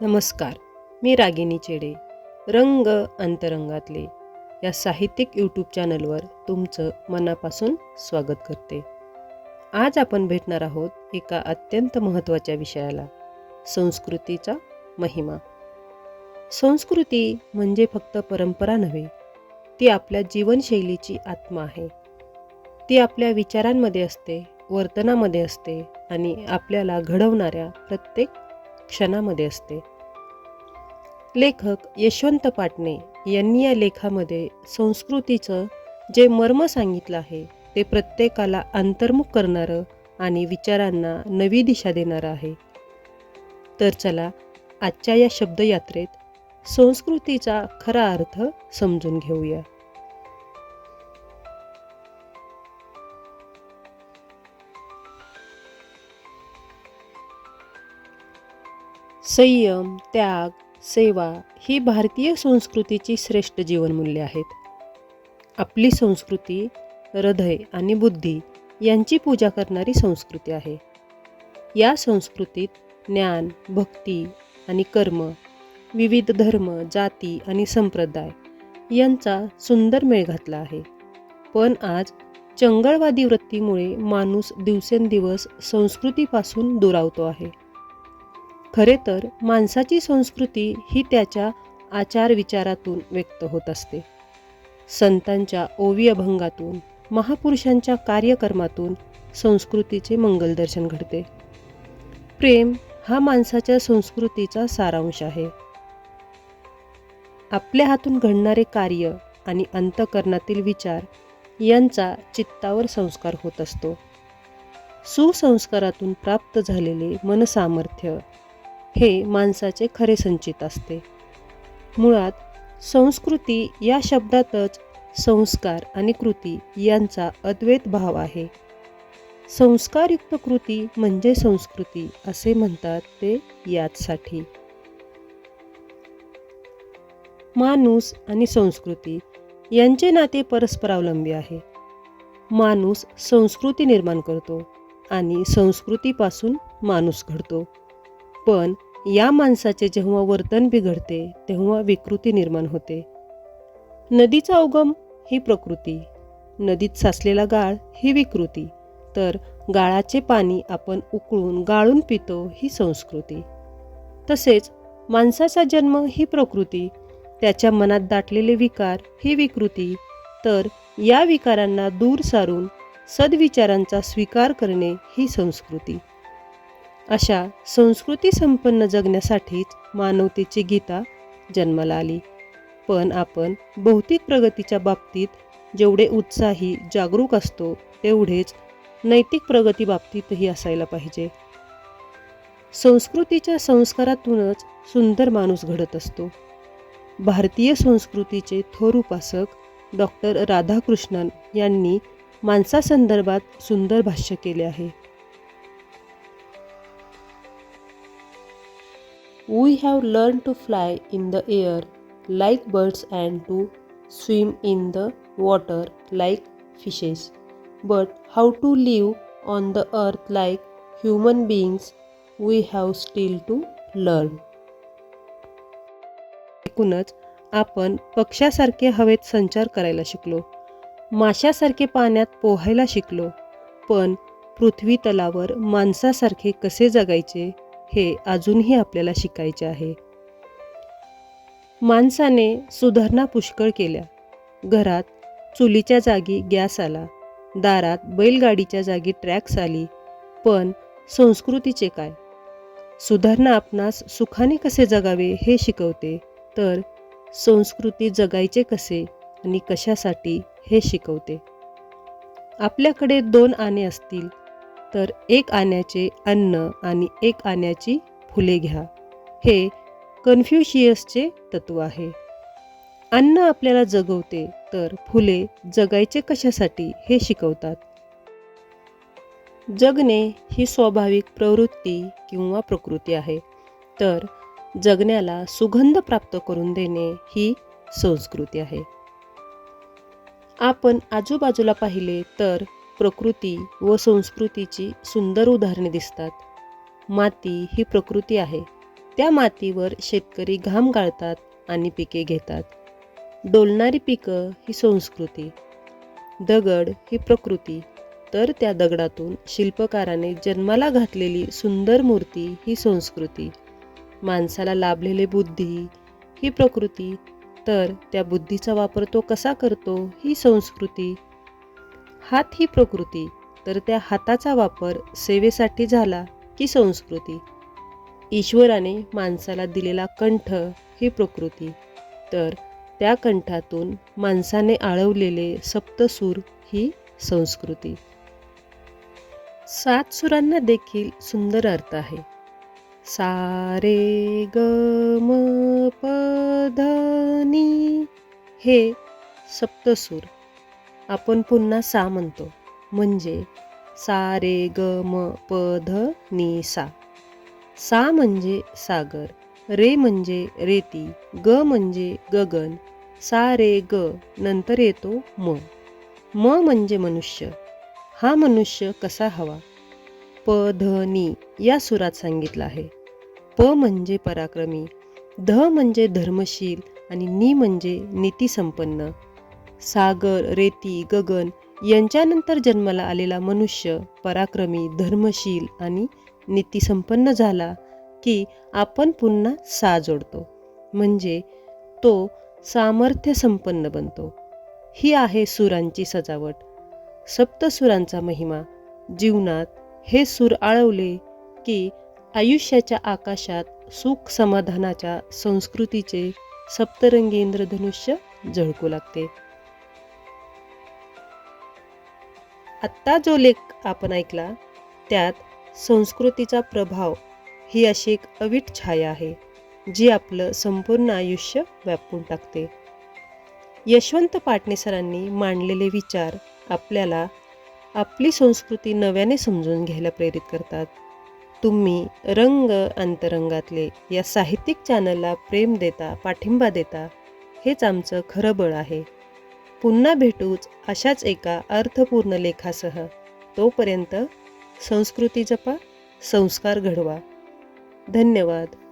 नमस्कार मी रागिनी चेडे रंग अंतरंगातले या साहित्यिक यूट्यूब चॅनलवर तुमचं मनापासून स्वागत करते. आज आपण भेटणार आहोत एका अत्यंत महत्त्वाच्या विषयाला संस्कृतीचा महिमा. संस्कृती म्हणजे फक्त परंपरा नव्हे ती आपल्या जीवनशैलीची आत्मा आहे. ती आपल्या विचारांमध्ये असते वर्तनामध्ये असते आणि आपल्याला घडवणाऱ्या प्रत्येक क्षणामध्ये असते. लेखक यशवंत पाटणे यांनी या लेखामध्ये संस्कृतीचं जे मर्म सांगितलं आहे ते प्रत्येकाला अंतर्मुख करणारं आणि विचारांना नवी दिशा देणारं आहे. तर चला आजच्या या शब्दयात्रेत संस्कृतीचा खरा अर्थ समजून घेऊया. संयम त्याग सेवा ही भारतीय संस्कृतीची श्रेष्ठ जीवनमूल्ये आहेत. आपली संस्कृती हृदय आणि बुद्धी यांची पूजा करणारी संस्कृती आहे. या संस्कृतीत ज्ञान भक्ती आणि कर्म विविध धर्म जाती आणि संप्रदाय यांचा सुंदर मेळ घातला आहे. पण आज चंगळवादी वृत्तीमुळे माणूस दिवसेंदिवस संस्कृतीपासून दुरावतो आहे. खरे तर माणसाची संस्कृती ही त्याच्या आचार विचारातून व्यक्त होत असते. संतांच्या ओवी अभंगातून महापुरुषांच्या कार्यकर्मातून संस्कृतीचे मंगलदर्शन घडते. प्रेम हा माणसाच्या संस्कृतीचा सारांश आहे. आपल्या हातून घडणारे कार्य आणि अंतकरणातील विचार यांचा चित्तावर संस्कार होत असतो. सुसंस्कारातून प्राप्त झालेले मनसामर्थ्य हे माणसाचे खरे संचित असते. मुळात संस्कृती या शब्दातच संस्कार आणि कृती यांचा अद्वैत भाव आहे. संस्कारयुक्त कृती म्हणजे संस्कृती असे म्हणतात ते याचसाठी. माणूस आणि संस्कृती यांचे नाते परस्परावलंबी आहे. माणूस संस्कृती निर्माण करतो आणि संस्कृतीपासून माणूस घडतो. पण या माणसाचे जेव्हा वर्तन बिघडते तेव्हा विकृती निर्माण होते. नदीचा उगम ही प्रकृती नदीत साचलेला गाळ ही विकृती तर गाळाचे पाणी आपण उकळून गाळून पितो ही संस्कृती. तसेच माणसाचा जन्म ही प्रकृती त्याच्या मनात दाटलेले विकार ही विकृती तर या विकारांना दूर सारून सद्विचारांचा स्वीकार करणे ही संस्कृती. अशा संस्कृती संपन्न जगण्यासाठीच मानवतेची गीता जन्माला आली. पण आपण भौतिक प्रगतीच्या बाबतीत जेवढे उत्साही जागरूक असतो तेवढेच नैतिक प्रगती बाबतीतही असायला पाहिजे. संस्कृतीच्या संस्कारातूनच सुंदर माणूस घडत असतो. भारतीय संस्कृतीचे थोर उपासक डॉक्टर राधाकृष्णन यांनी माणसासंदर्भात सुंदर भाष्य केले आहे. We have learn to fly in the air like birds and to swim in the water like fishes but how to live on the earth like human beings we have still to learn एकूणच आपण पक्षासारखे हवेत संचार करायला शिकलो माशासारखे पाण्यात पोहायला शिकलो पण पृथ्वी तलावर माणसासारखे कसे जगायचे हे अजूनही आपल्याला शिकायचे आहे. माणसाने सुधारणा पुष्कळ केल्या. घरात चुलीच्या जागी गॅस आला. दारात बैलगाडीच्या जागी ट्रॅक्स आली. पण संस्कृतीचे काय? सुधारणा आपणास सुखाने कसे जगावे हे शिकवते. तर संस्कृती जगायचे कसे आणि कशासाठी हे शिकवते. आपल्याकडे दोन आणे असतील. तर एक आण्याचे अन्न आणि एक आण्याची फुले घ्या. हे कन्फ्युशियसचे तत्व आहे. अन्न आपल्याला जगवते तर फुले जगायचे कशासाठी हे शिकवतात. जगणे ही स्वाभाविक प्रवृत्ती किंवा प्रकृती आहे. तर जगण्याला सुगंध प्राप्त करून देणे ही संस्कृती आहे. आपण आजूबाजूला पाहिले तर प्रकृती व संस्कृतीची सुंदर उदाहरणे दिसतात. माती ही प्रकृती आहे. त्या मातीवर शेतकरी घाम गाळतात आणि पिके घेतात. डोलणारी पिकं ही संस्कृती. दगड ही प्रकृती. तर त्या दगडातून शिल्पकाराने जन्माला घातलेली सुंदर मूर्ती ही संस्कृती. माणसाला लाभलेले बुद्धी ही प्रकृती. तर त्या बुद्धीचा वापर तो कसा करतो ही संस्कृती. हात ही प्रकृती तर त्या हाताचा वापर सेवेसाठी झाला की संस्कृती. ईश्वराने माणसाला दिलेला कंठ ही प्रकृती तर त्या कंठातून माणसाने आळवलेले सप्तसूर ही संस्कृती. सात सुरांना देखील सुंदर अर्थ आहे. सारे ग म पधनी हे सप्तसूर. आपण पुन्हा सा म्हणतो. म्हणजे सा रे ग म प ध नी सा. सा म्हणजे सागर रे म्हणजे रेती ग म्हणजे गगन सा रे ग नंतर येतो म. म म्हणजे मनुष्य. हा मनुष्य कसा हवा? प ध नी या सुरात सांगितलं आहे. प म्हणजे पराक्रमी ध म्हणजे धर्मशील आणि नी म्हणजे नीतीसंपन्न. सागर रेती गगन यांच्यानंतर जन्माला आलेला मनुष्य पराक्रमी धर्मशील आणि नीतीसंपन्न झाला की आपण पुन्हा सा जोडतो. म्हणजे तो सामर्थ्य संपन्न बनतो. ही आहे सुरांची सजावट. सप्तसुरांचा महिमा. जीवनात हे सूर आळवले की आयुष्याच्या आकाशात सुख समाधानाच्या संस्कृतीचे सप्तरंगी इंद्रधनुष्य झळकू लागते. आत्ता जो लेख आपण ऐकला त्यात संस्कृतीचा प्रभाव ही अशी एक अवीट छाया आहे जी आपलं संपूर्ण आयुष्य व्यापून टाकते. यशवंत पाटणे सरांनी मांडलेले विचार आपल्याला आपली संस्कृती नव्याने समजून घ्यायला प्रेरित करतात. तुम्ही रंग अंतरंगातले या साहित्यिक चॅनलला प्रेम देता पाठिंबा देता हेच आमचं खरं बळ आहे. पुन्हा भेटूच अशाच एका अर्थपूर्ण लेखासह. तोपर्यंत संस्कृती जपा संस्कार घडवा. धन्यवाद.